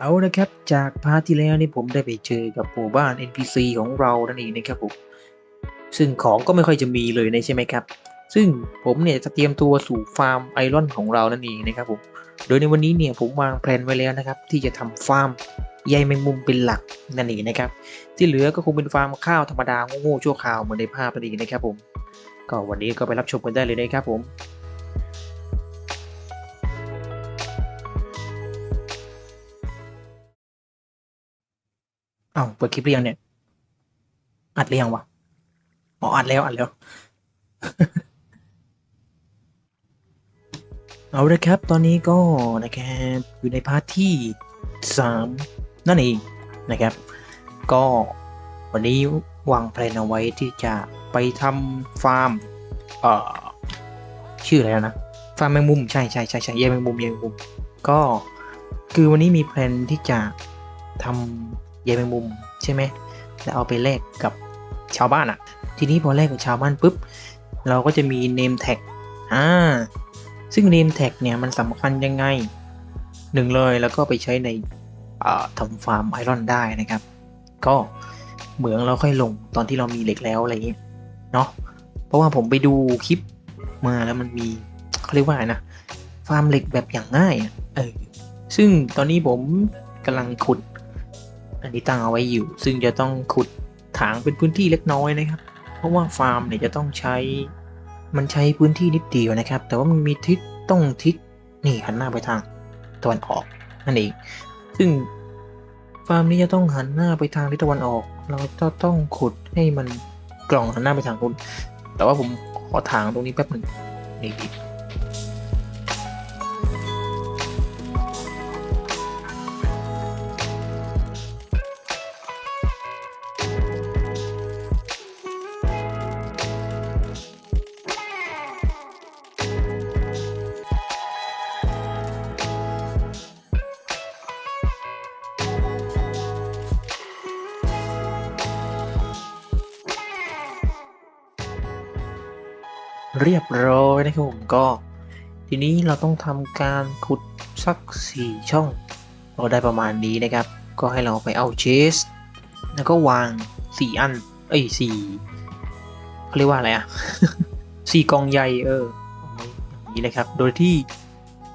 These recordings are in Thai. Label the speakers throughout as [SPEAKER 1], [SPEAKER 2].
[SPEAKER 1] เอาละครับ จากพาร์ทที่แล้วนี่ผมได้ไปเจอกับหมู่บ้าน NPC ของเรานั่นเองนะครับผมซึ่งของก็ไม่ค่อยจะมีเลยนะใช่ไหมครับ ซึ่งผมเนี่ยจะเตรียมตัวสู่ฟาร์มไอรอนของเรานั่นเองนะครับผมโดยในวันนี้เนี่ยผมวางแผนไว้แล้วนะครับ ที่จะทำฟาร์มใยแมงมุมเป็นหลักนั่นเองนะครับ ที่เหลือก็คงเป็นฟาร์มข้าวธรรมดาโง่ๆชั่วคราวเหมือนในภาพนั่นเองนะครับผมก็วันนี้ก็ไปรับชมกันได้เลยนะครับผม อ้าวเปิดคลิปหรือยังเนี่ย อัดหรือยังวะอ๋ออัดแล้วอัดแล้ว เอาละครับ ตอนนี้ก็นะครับอยู่ในพาร์ทที่สามนั่นเองนะครับ ก็วันนี้วางแผนเอาไว้ที่จะไปทำฟาร์ม เอ่อ ชื่ออะไรนะ ฟาร์มแมงมุม ใช่ใช่ใช่ใช่แยกแมงมุมแยกแมงมุม ก็คือวันนี้มีแผนที่จะทำ ใยแมงมุมใช่ไหมแล้วเอาไปแลกกับชาวบ้านอะ่ะ ทีนี้พอแลกกับชาวบ้านปุ๊บ เราก็จะมี name tag อ่า ซึ่ง name tag เนี่ยมันสำคัญยังไงหนึ่งเลยแล้วก็ไปใช้ในอ่าทำฟาร์มไอรอนได้นะครับ ก็เหมืองเราค่อยลงตอนที่เรามีเหล็กแล้วอะไรอย่างเงี้ยเนาะเพราะว่าผมไปดูคลิปมาแล้วมันมีเขาเรียกว่าไรนะฟาร์มเหล็กแบบอย่างง่ายอะเออซึ่งตอนนี้ผมกำลังขุด อันนี้ตั้งเอาไว้อยู่ ซึ่งจะต้องขุดถางเป็นพื้นที่เล็กน้อยนะครับ เพราะว่าฟาร์มเนี่ยจะต้องใช้ มันใช้พื้นที่นิดเดียวนะครับ แต่ว่ามันมีทิศต้องทิศนี่หันหน้าไปทางตะวันออกนั่นเอง ซึ่งฟาร์มนี้จะต้องหันหน้าไปทางทิศตะวันออก เราจะต้องขุดให้มันกล่องหันหน้าไปทางนู้นแต่ว่าผมขอถางตรงนี้แป๊บหนึ่งนี่ เรียบร้อยนะครับผมก็ ทีนี้เราต้องทำการขุดสักสี่ช่อง เราได้ประมาณนี้นะครับ ก็ให้เราไปเอาเชสแล้วก็วางสี่อัน เอ้ยสี่เขาเรียกว่าอะไรอะสี่กองใหญ่เอออย่างนี้เลยครับ โดยที่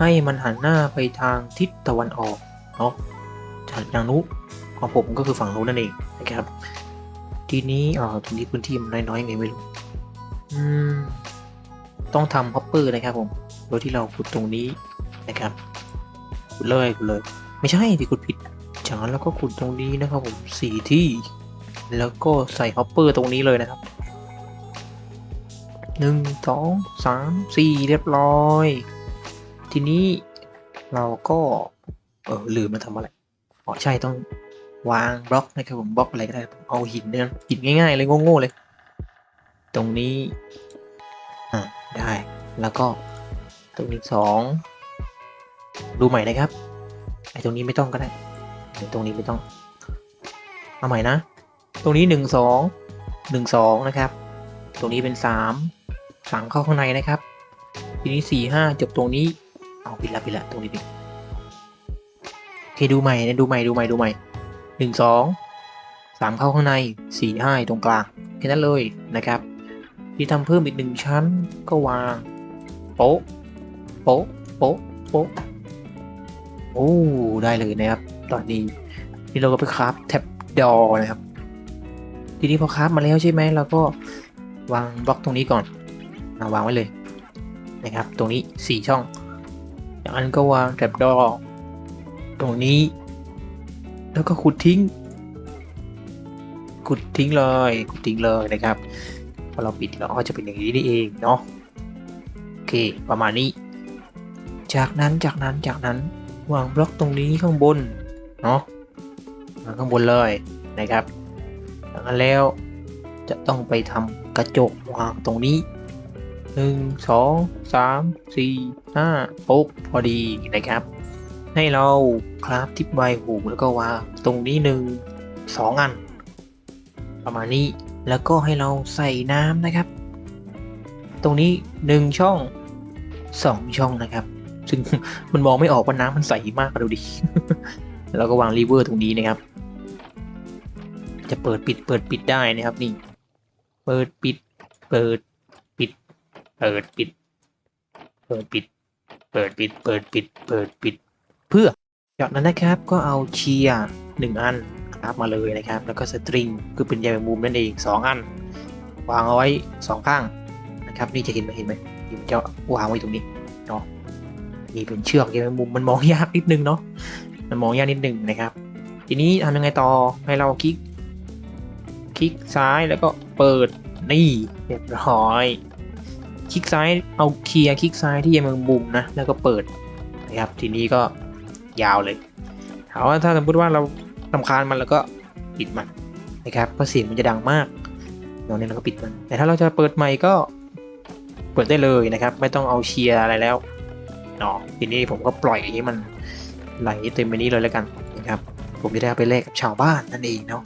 [SPEAKER 1] ให้มันหันหน้าไปทางทิศตะวันออกเนาะจากทางนู้นของผมก็คือฝั่งนู้นนั่นเองนะครับ ทีนี้เออตรงนี้พื้นที่มันน้อยๆยังไงไม่รู้ อืม ต้องทำฮอปเปอร์นะครับผมโดยที่เราขุดตรงนี้นะครับขุดเลยขุดเลย ไม่ใช่ที่ขุดผิดจากนั้นเราก็ขุดตรงนี้นะครับผมสี่ที่ แล้วก็ใส่ฮอปเปอร์ตรงนี้เลยนะครับหนึ่งสองสามสี่เรียบร้อย ทีนี้เราก็เออลืมมาทำอะไรอ๋อใช่ต้องวางบล็อกนะครับผมบล็อกอะไรก็ได้ผมเอาหินเนี่ยหินง่ายๆเลยโง่ๆเลย ตรงนี้ ได้ แล้วก็ตรงนี้สองดูใหม่นะครับไอ้ตรงนี้ไม่ต้องก็ได้ตรงนี้ไม่ต้อง เอาใหม่นะ ตรงนี้หนึ่งสองหนึ่งสองนะครับ ตรงนี้เป็นสามสามเข้าข้างในนะครับ ทีนี้สี่ห้าจบตรงนี้เอาปิดละปิดละตรงนี้ปิดโอเคดูใหม่นะดูใหม่ดูใหม่ดูใหม่หนึ่งสองสามเข้าข้างในสี่ห้าตรงกลางแค่นั้นเลยนะครับ ที่ทำเพิ่มอีกหนึ่งชั้น ก็วาง โป๊ะ โป๊ะ โป๊ะ โป๊ะ โอ้ ได้เลยนะครับ ตอนนี้นี่เราก็ไปคราฟแท็บดอนะครับ ทีนี้พอคราฟมาแล้วใช่ไหมเราก็วางบล็อกตรงนี้ก่อนเอาวางไว้เลยนะครับ ตรงนี้สี่ช่องจากนั้นก็วางแท็บดอตรงนี้ แล้วก็ขุดทิ้ง ขุดทิ้งเลยขุดทิ้งเลยนะครับ พอเราปิดเราก็จะเป็นอย่างนี้นี่เองเนาะโอเคประมาณนี้ จากนั้นจากนั้นจากนั้นวางบล็อกตรงนี้ข้างบนเนาะวางข้างบนเลยนะครับจากนั้นแล้วจะต้องไปทำกระจกวางตรงนี้หนึ่งสองสามสี่ห้าปกพอดีนะครับ ให้เราคราฟทิปใบหูแล้วก็วางตรงนี้หนึ่งสองอัน ประมาณนี้ แล้วก็ให้เราใส่น้ำนะครับ ตรงนี้หนึ่งช่องสองช่องนะครับ ซึ่งมันมองไม่ออกว่าน้ำมันใสมากอะดูดิแล้วก็วางรีเวอร์ตรงนี้นะครับ จะเปิดปิดเปิดปิดได้นะครับนี่ เปิดปิด เปิดปิด เปิดปิด เปิดปิด เปิดปิด เปิดปิด เปิดปิด เพื่อจากนั้นนะครับก็เอาเชียร์หนึ่งอัน ครับมาเลยนะครับ แล้วก็สตริงคือเป็นใยแมงมุมนั่นเองสองอัน วางเอาไว้สองข้างนะครับ นี่จะเห็นไหมเห็นไหมมันจะวางไว้ตรงนี้เนาะนี่เป็นเชือกใยแมงมุมมันมองยากนิดนึงเนาะมันมองยากนิดนึงนะครับ ทีนี้ทำยังไงต่อให้เราคลิก คลิกซ้ายแล้วก็เปิดนี่เรียบร้อยคลิกซ้ายเอาเคลียร์คลิกซ้ายที่ใยแมงมุมนะแล้วก็เปิดนะครับทีนี้ก็ยาวเลยถามว่าถ้าสมมติว่าเรา ลำคาญมันแล้วก็ปิดมันนะครับเพราะเสียงมันจะดังมากตอนนี้เราก็ปิดมัน แต่ถ้าเราจะเปิดใหม่ก็เปิดได้เลยนะครับ ไม่ต้องเอาเชียร์อะไรแล้วเนาะทีนี้ผมก็ปล่อยให้มันไหลเต็มไปนี้เลยแล้วกันนะครับ ผมจะได้ไปแลกกับชาวบ้านนั่นเองเนาะ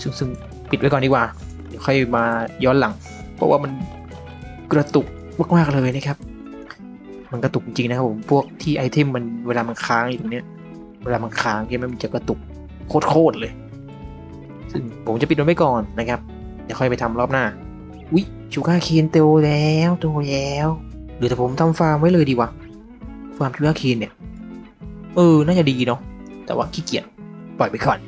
[SPEAKER 1] ซึ่งซึ่งปิดไว้ก่อนดีกว่า เดี๋ยวค่อยมาย้อนหลัง เพราะว่ามันกระตุกมากๆเลยนะครับ มันกระตุกจริงนะครับผม พวกที่ไอเทมมันเวลามันค้างอยู่ตรงเนี้ย เวลามันค้างใช่ไหมมันจะกระตุกโคตรเลย ซึ่งผมจะปิดมันไว้ก่อนนะครับเดี๋ยวค่อยไปทำรอบหน้า อุ๊ยชูการ์เคนโตแล้วโตแล้วหรือแต่ผมทำฟาร์มไว้เลยดีวะฟาร์มชูการ์เคนเนี่ย เออ น่าจะดีเนาะ แต่ว่าขี้เกียจปล่อยไปก่อน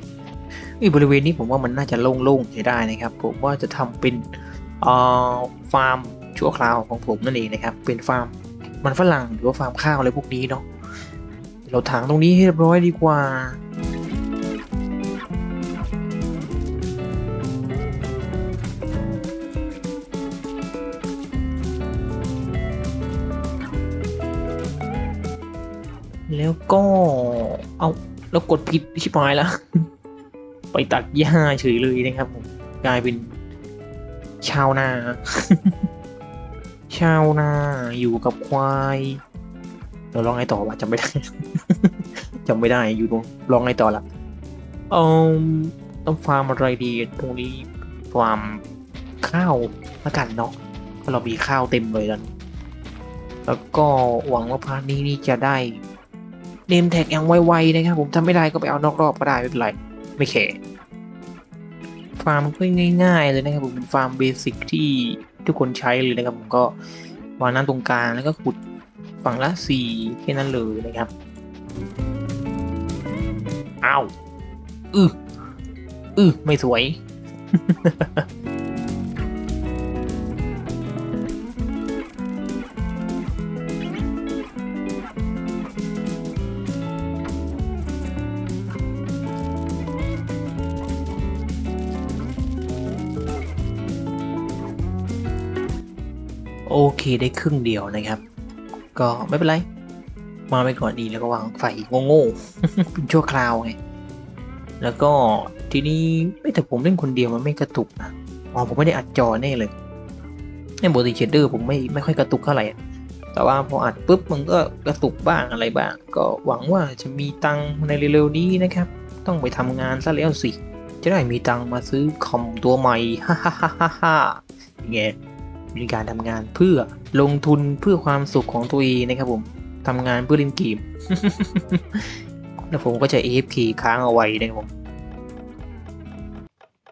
[SPEAKER 1] อีบริเวณนี้ผมว่ามันน่าจะโล่งๆใช้ได้นะครับ ผมว่าจะทำเป็นอ่อฟาร์มชั่วคราวของผมนั่นเองนะครับ เป็นฟาร์มมันฝรั่งหรือว่าฟาร์มข้าวอะไรพวกนี้เนาะ เราถางตรงนี้ให้เรียบร้อยดีกว่า แล้วก็เอาแล้วกดผิดชิบหายแล้ว ไปตัดหญ้าเฉยเลยนะครับผมกลายเป็นชาวนา ชาวนาอยู่กับควาย เราลองไงต่อวะจำไม่ได้จำไม่ได้อยู่ตรงลองไงต่อละเออต้องฟาร์มอะไรดีตรงนี้ฟาร์มข้าวละกันเนาะเพราะเรามีข้าวเต็มเลยกันแล้วก็หวังว่าพาร์ทนี้นี่จะได้เนมแท็กอย่างไวๆนะครับผมทำไม่ได้ก็ไปเอานอกรอบก็ได้ไม่เป็นไรไม่แคร์ฟาร์มก็ง่าย ๆ เลยนะครับผมเป็นฟาร์มเบสิกที่ทุกคนใช้เลยนะครับผมก็วางน้ำตรงกลางแล้วก็ขุด ฝั่งละสี่แค่นั้นเลยนะครับอ้าวอืออือไม่สวย โอเคได้ครึ่งเดียวนะครับ ก็ไม่เป็นไร มาไปก่อนดีแล้วก็วางไฟโง่ๆเป็นชั่วคราวไง แล้วก็ทีนี้ไม่แต่ผมเล่นคนเดียวมันไม่กระตุกนะอ๋อผมไม่ได้อัดจอแน่เลยในโบติเชดเดอร์ผมไม่ไม่ค่อยกระตุกเท่าไหร่แต่ว่าพออัดปุ๊บมันก็กระตุกบ้างอะไรบ้าง ก็หวังว่าจะมีตังค์ในเร็วๆนี้นะครับ ต้องไปทำงานซะแล้วสิ จะได้มีตังค์มาซื้อคอมตัวใหม่ฮ่าฮ่าฮ่าฮ่าฮ่าอย่างเงี้ย มีการทำงานเพื่อลงทุนเพื่อความสุขของตัวเองนะครับผมทำงานเพื่อเล่นเกมแล้วผมก็จะ AFK ค้างเอาไว้นะครับผม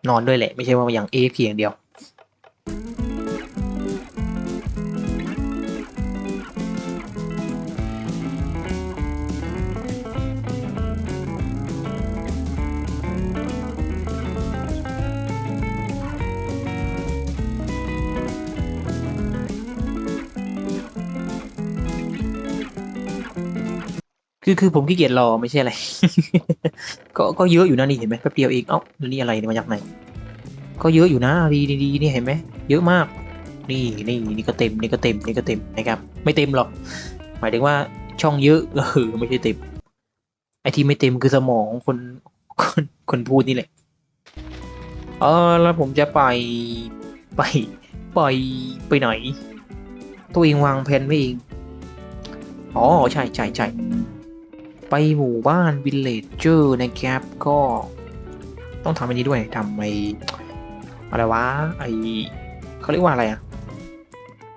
[SPEAKER 1] นอนด้วยแหละ ไม่ใช่ว่าอย่าง AFK อย่างเดียว คือคือผมขี้เกียจรอไม่ใช่อะไร ก็ก็เยอะอยู่นะนี่เห็นไหมแป๊บเดียวเองเอ้าแล้วนี่อะไรนี่มาจากไหน ก็เยอะอยู่นะดีดีนี่เห็นไหมเยอะมาก นี่นี่นี่ก็เต็มนี่ก็เต็มนี่ก็เต็มนะครับ ไม่เต็มหรอก หมายถึงว่าช่องเยอะเออไม่ใช่เต็ม ไอที่ไม่เต็มคือสมองคนคนคนพูดนี่แหละเออแล้วผมจะไปไปไปไปไหน ตัวเองวางแผนไว้เอง อ๋อใช่ใช่ใช่ ไปหมู่บ้านวิลเลจเจอร์นะครับก็ต้องทำอันนี้ด้วยทำไออะไรวะไอเขาเรียกว่าอะไรอะ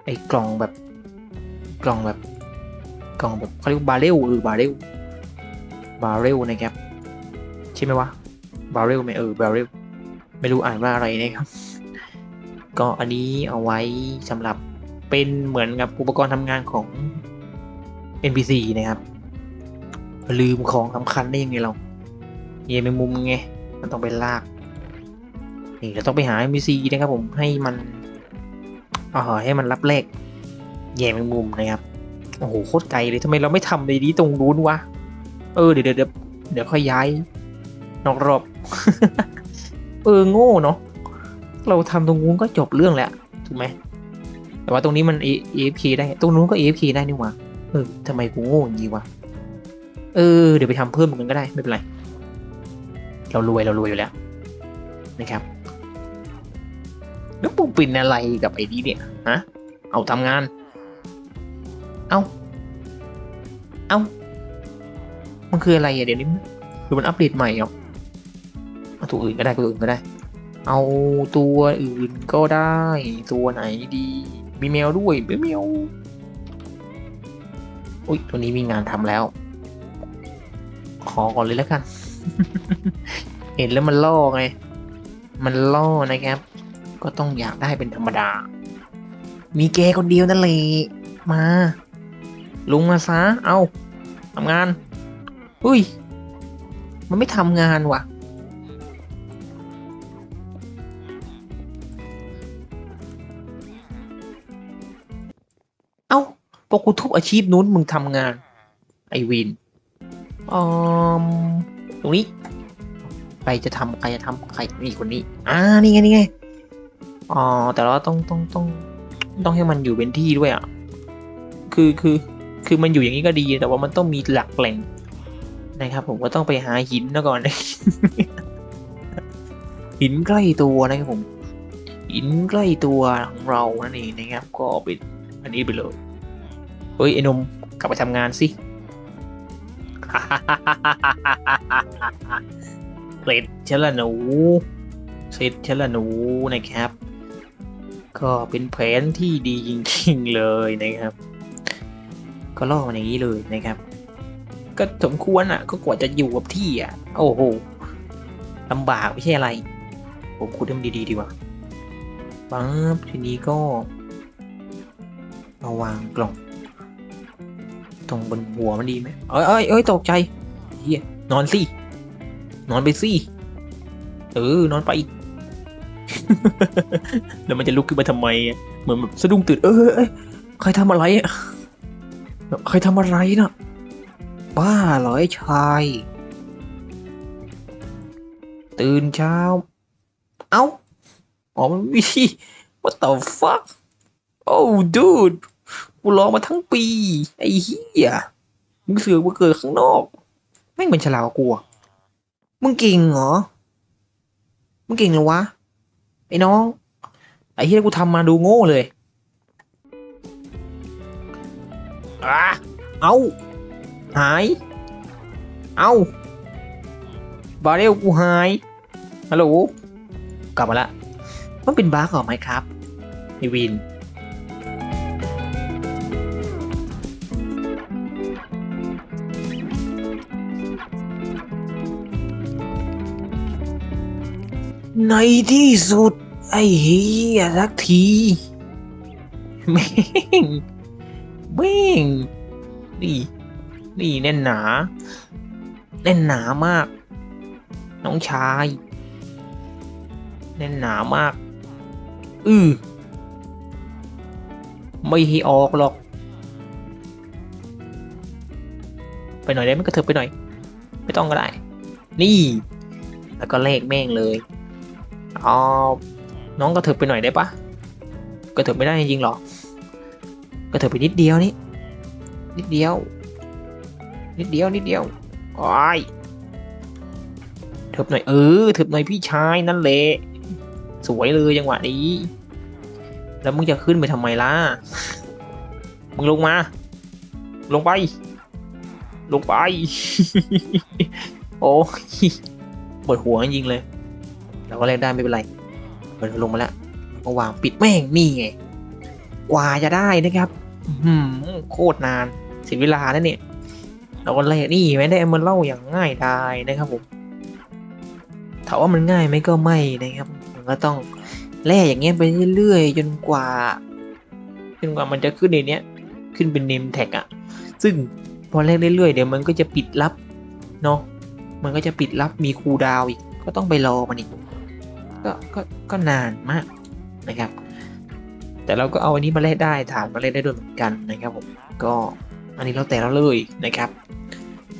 [SPEAKER 1] ไอกล่องแบบกล่องแบบกล่องแบบเขาเรียกบาเรลเออบาเรลบาเรลนะครับใช่ไหมวะบาเรลไหมเออบาเรลไม่รู้อ่านว่าอะไรนะครับ ก็อันนี้เอาไว้สำหรับเป็นเหมือนกับอุปกรณ์ทำงานของ NPC นะครับ ลืมของสำคัญได้ยังไงเราเยไปมุมไง มันต้องไปลาก นี่เราต้องไปหา NPC นะครับผมให้มันเอ่อให้มันรับเลขแย่แมงมุมนะครับ โอ้โหโคตรไกลเลยทำไมเราไม่ทำในนี้ตรงนู้นวะ เออเดี๋ยวเดี๋ยวเดี๋ยวเดี๋ยวค่อยย้าย นอกรอบ เออโง่เนาะ เราทำตรงนู้นก็จบเรื่องแล้วถูกไหมแต่ว่าตรงนี้มัน AFK ได้ ตรงนู้นก็ AFK ได้นี่หว่าเออทำไมกูโง่อย่างนี้วะ เออเดี๋ยวไปทำเพิ่มกันก็ได้ไม่เป็นไร เรารวยเรารวยอยู่แล้วนะครับแล้วปูปินอะไรกับไอ้นี้เนี่ยฮะเอาทำงาน เอาเอามันคืออะไรอะเดี๋ยวนี้คือมันอัปเดตใหม่เหรอเอาตัวอื่นก็ได้ตัวอื่นก็ได้ เอาตัวอื่นก็ได้ ตัวไหนดีมีแมวด้วยมีแมวอุ้ยตัวนี้มีงานทำแล้ว อก่อนเลยแล้วกัน เห็นแล้วมันล่อไง มันล่อนะครับ ก็ต้องอยากได้เป็นธรรมดา มีแกคนเดียวนั่นเลยมา ลุงมาซะ เอาทำงาน อุ้ย มันไม่ทำงานว่ะ เอ้าพอกูทุบอาชีพนู้นมึงทำงาน ไอวิน อมตรงนี้ใครจะทำใครจะทำใครนี่คนนี้อ่านี่ไงนี่ไงอ๋อแต่เราต้องต้องต้องต้องให้มันอยู่เป็นที่ด้วยอะคือคือคือมันอยู่อย่างนี้ก็ดีแต่ว่ามันต้องมีหลักแหล่งนะครับ ผมก็ต้องไปหาหินนะก่อน หินใกล้ตัวนะครับผม หินใกล้ตัวของเรานั่นเองนะครับ ก็เป็นอันนี้ไปเลยเฮ้ยไอ้นมกลับไปทำงานสิ เสร็จฉันลหนูเสร็จฉันลหนูนะครับ ก็เป็นแผนที่ดีจริงๆเลยนะครับ ก็ล่อมันอย่างนี้เลยนะครับ ก็สมควรอะ ก็กว่าจะอยู่กับที่อะ โอ้โหลำบากไม่ใช่อะไร ผมคุยเรื่องดีๆดีกว่าปั๊บทีนี้ก็มาวางกล่อง ตรงบนหัวมันดีไหมเอ้ยเอ้ยเอ้ยตกใจเฮียนอนสินอนไปสิเออนอนไปแล้วมันจะลุกขึ้นมาทำไมเหมือนแบบสะดุ้งตื่นเออเอ้ยใครทำอะไรอะใครทำอะไรน่ะบ้าเหรอไอ้ชาย ตื่นเช้า เอ้าอ๋อมันวิธี what the fuck oh dude กูรอมาทั้งปี ไอ้เหี้ยมึงเสือกมาเกิดข้างนอกแม่งเป็นฉลาดกว่ากูอะมึงเก่งเหรอ มึงเก่งเหรอวะ ไอ้น้อง ไอ้เหี้ยกูทำมาดูโง่เลยอะเอาหาย เอาบาเรลกูหาย ฮัลโหล กลับมาละ มันเป็นบ้าก่อไหมครับไอวิน ในที่สุด ไอ้เฮียสักทีแม่งแม่งนี่นี่แน่นหนาแน่นหนามาก น้องชายแน่นหนามาก อือไม่ให้ออกหรอก ไปหน่อยได้ไหมก็เถิบไปหน่อย ไม่ต้องก็ได้ นี่ แล้วก็เลขแม่งเลย อ๋อน้องก็เถิบไปหน่อยได้ปะก็เถิบไม่ได้จริงหรอก็เถิบไปนิดเดียวนี่นิดเดียว นิดเดียวนิดเดียวโอ้ยเถิบหน่อยเออเถิบหน่อยพี่ชายนั่นแหละสวยเลยจังหวะนี้ แล้วมึงจะขึ้นไปทำไมล่ะมึงลงมา ลงไป ลงไป โอ้ยปวดหัวจริงเลย เราก็เล่นได้ไม่เป็นไรเดินลงมาแล้วก็วางปิดแม่งนี่ไงกว่าจะได้นะครับอืมโคตรนานเสียเวลาแล้วเนี่ยเราก็แลกนี่ไม่ได้เอามาเล่าอย่างง่ายดายนะครับผมถามว่ามันง่ายไหมก็ไม่นะครับ มันก็ต้องแลกอย่างเงี้ยไปเรื่อยๆจนกว่าจนกว่ามันจะขึ้นในเนี้ยขึ้นเป็นเนมแท็กอะซึ่งพอแลกเรื่อยๆเดี๋ยวมันก็จะปิดลับเนาะมันก็จะปิดลับมีคูดาวอีกก็ต้องไปรอมันอีก ก็ก็ก็นานมากนะครับ แต่เราก็เอาอันนี้มาเล่นได้ฐานมาเล่นได้ด้วยเหมือนกันนะครับผมก็อันนี้เราแต่เราเลยนะครับ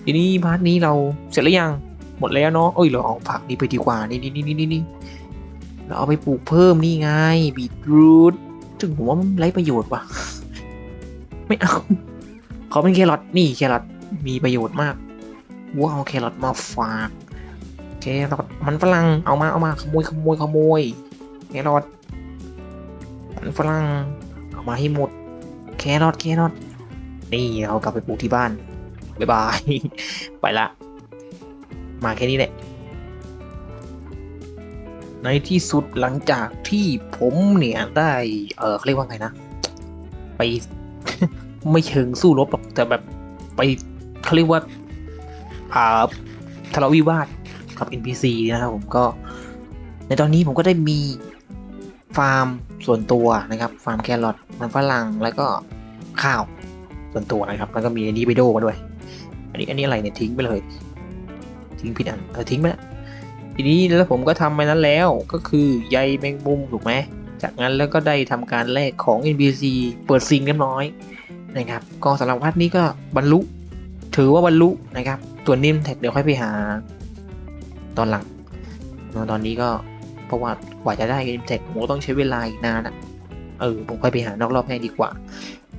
[SPEAKER 1] ทีนี้พาร์ทนี้เราเสร็จแล้วยังหมดแล้วเนาะเอ้ยเราเอาผักนี้ไปดีกว่านี่นี่นี่นี่นี่เราเอาไปปลูกเพิ่มนี่ไงบีทรูทถึงผมว่ามันไร้ประโยชน์ว่ะไม่เอาเขาเป็นแครอทนี่แครอทมีประโยชน์มากว้าวแครอทมาฝาก แครอทมันฝรั่งเอามาเอามาขโมยขโมยขโมยแครอทมันฝรั่งเอามาให้หมดแครอทแครอทนี่เรากลับไปปลูกที่บ้านบ๊ายบาย ไปละ มาแค่นี้แหละ ในที่สุดหลังจากที่ผมเนี่ยได้ เออเขาเรียกว่าไงนะ ไป ไม่เชิงสู้รบหรอกแต่แบบไปเขาเรียกว่า อ่าทะเลาะวิวาท กับ NPC นะครับผมก็ในตอนนี้ผมก็ได้มีฟาร์มส่วนตัวนะครับ ฟาร์มแครอทมันฝรั่งแล้วก็ข้าวส่วนตัวนะครับแล้วก็มีอันนี้ไปโดมาด้วย อันนี้อันนี้อะไรเนี่ยทิ้งไปเลย ทิ้งผิดอันเออทิ้งไปแล้วทีนี้แล้วผมก็ทำไปนั้นแล้วก็คือใยแมงมุมถูกไหมจากนั้นแล้วก็ได้ทำการแลกของ NPC เปิดซิงเรียบร้อยนะครับก็สำหรับพาร์ทนี้ก็บรรลุ ถือว่าบรรลุนะครับ ตัวนิ่มแท็กเดี๋ยวค่อยไปหา ตอนหลังนะตอนนี้ก็เพราะว่ากว่าจะได้นิ่มแท็กผมก็ต้องใช้เวลาอีกนานอะเออผมค่อยไปหานอกรอบให้ดีกว่า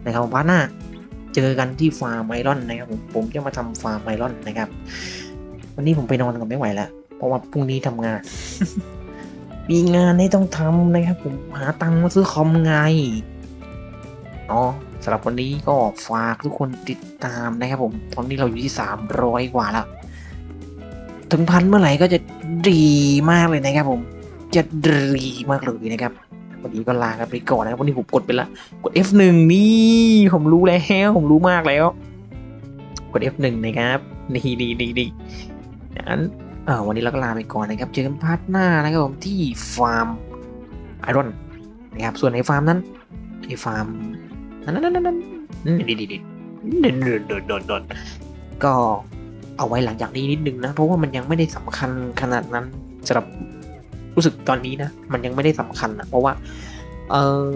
[SPEAKER 1] นะครับพาร์ทหน้าเจอกันที่ฟาร์มไอรอนนะครับผมผมจะมาทำฟาร์มไอรอนนะครับ วันนี้ผมไปนอนกันไม่ไหวแล้ว เพราะว่าพรุ่งนี้ทำงาน มีงานให้ต้องทำนะครับ ผมหาตังค์มาซื้อคอมไงเนาะสำหรับวันนี้ก็ฝากทุกคนติดตามนะครับผมตอนนี้เราอยู่ที่สามร้อยกว่าแล้ว ถึงพันเมื่อไหร่ก็จะดีมากเลยนะครับผม จะดีมากเลยนะครับวันนี้ก็ลากันไปก่อนนะครับวันนี้ผมกดไปละกด F1 นี่ผมรู้แล้วผมรู้มากแล้ว กด F1 นะครับนี่ดีดีดีงั้นเออวันนี้เราก็ลาไปก่อนนะครับ เจอกันพาร์ทหน้านะครับผมที่ฟาร์มไอรอนนะครับ ส่วนในฟาร์มนั้นไอฟาร์มนั้นนั้นนั้นนั้นดีดีดีดนดนดนเดินเดินก็ เอาไว้หลังจากนี้นิดนึงนะ เพราะว่ามันยังไม่ได้สำคัญขนาดนั้นสำหรับรู้สึกตอนนี้นะ มันยังไม่ได้สำคัญนะเพราะว่า เออ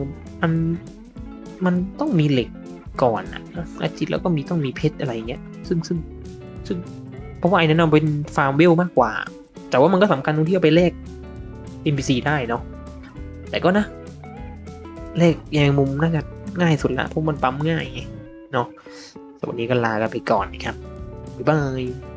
[SPEAKER 1] มันมันต้องมีเหล็กก่อนอะอาทิตแล้วก็มีต้องมีเพชรอะไรเงี้ย ซึ่งซึ่งซึ่งเพราะว่าไอ้นั้นเอาเป็นฟาร์มเวลมากกว่า แต่ว่ามันก็สำคัญตรงที่เอาไปแลก NPC ได้เนาะแต่ก็นะแลกยังมุมน่าจะง่ายสุดละเพราะมันปั๊มง่ายเนาะสวัสดีก็ลากันไปก่อนนะครับ Goodbye.